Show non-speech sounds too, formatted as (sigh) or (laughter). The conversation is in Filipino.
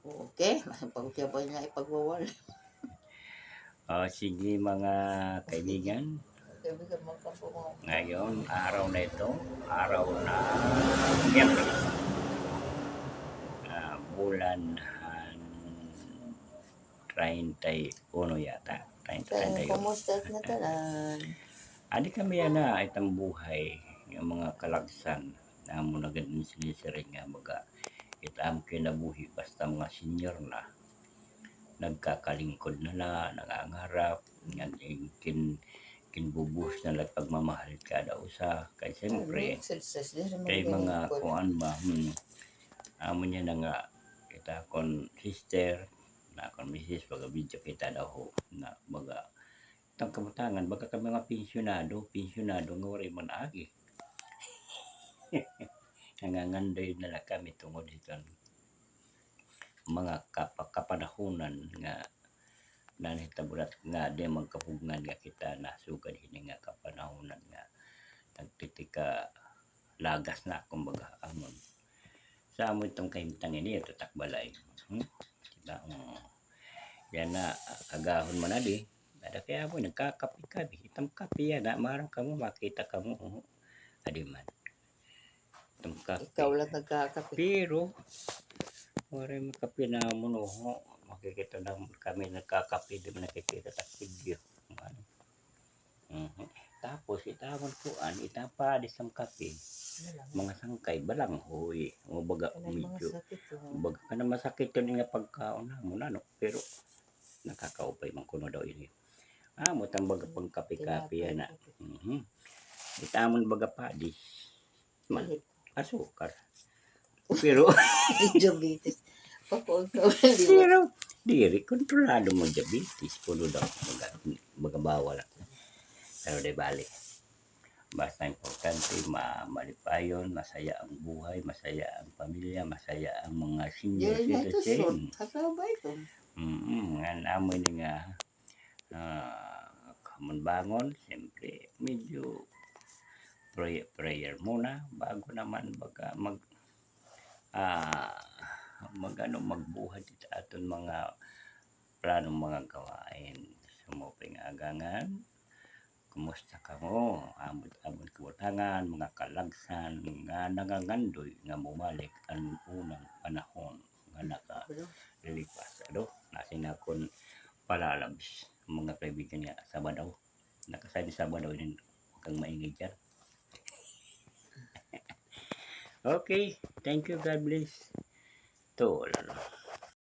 Okay, pagkabay nga ipagwawal. O sige mga kaibigan, ngayon araw na ito, araw na Miyerkules. Ah, bulan ah, 31 yata. 30, Kaya 31. kumusta na (laughs) tanan? Adi kami na itang buhay ng mga kalagsan na mo na ganun sinisiring nga baga itam kinabuhi basta mga senior na. Nagkakalingkod na la nangangarap nga kin kinbubus na lang pagmamahal kada usa kay siyempre naman kay mga kuan ba hmm, amo niya na nga kita kon sister na kon misis baga video kita daw ho na baga itang kamutangan baga ka mga pensyonado pensyonado nga wala man agi nangangandoy na lang kami tungod dito mga kap- kapanahunan nga nanitabulat nga di magkapugngan nga kita nasugad hini nga kapanahunan nga nagtitika lagas na kumbaga amon. Sa amo itong kahimtang ini ito takbalay. Hmm? diba? Um, yan na agahon mo na di. Ada kaya mo nagkakapi-kapi itong kapi yan na marang kamo makita kamo uh, adi itong kapi Ikaw lang nagkakape. pero wala yung kape na muno makikita na kami nagkakape di mo nakikita sa video ano. Mhm. tapos itawan ko an itapa di sa kape mga sangkay balang hoy o baga medyo ko. baga ka na masakit yun nga pagkaon na mo na no pero nakakaupay man kuno daw ini ah mo tang baga pang kape-kape yan na mhm itamon baga padi man. Asukar. Pero (laughs) Diabetes. Pero diri kontrolado mo diabetes. Puno daw baga, baga bawal pero di bali basta importante ma malipayon masaya ang buhay masaya ang pamilya masaya ang mga senior na citizen. Kasabay ito. Mm, nga namoy ni nga ah, kamon bangon, siyempre medyo prayer, prayer muna bago naman mag ah mag ano magbuhat sa aton mga planong mga gawain. Sumuping agangan. Kumusta ka mo? Amot-amot kabutangan mga kalagsan nga nangangandoy nga bumalik ang unang panahon nga naka lilipas ano nasin akon palalabs mga kaibigan niya Sabadaw nakasali Sabadaw din kang maingay dyan okay thank you God bless. To lalo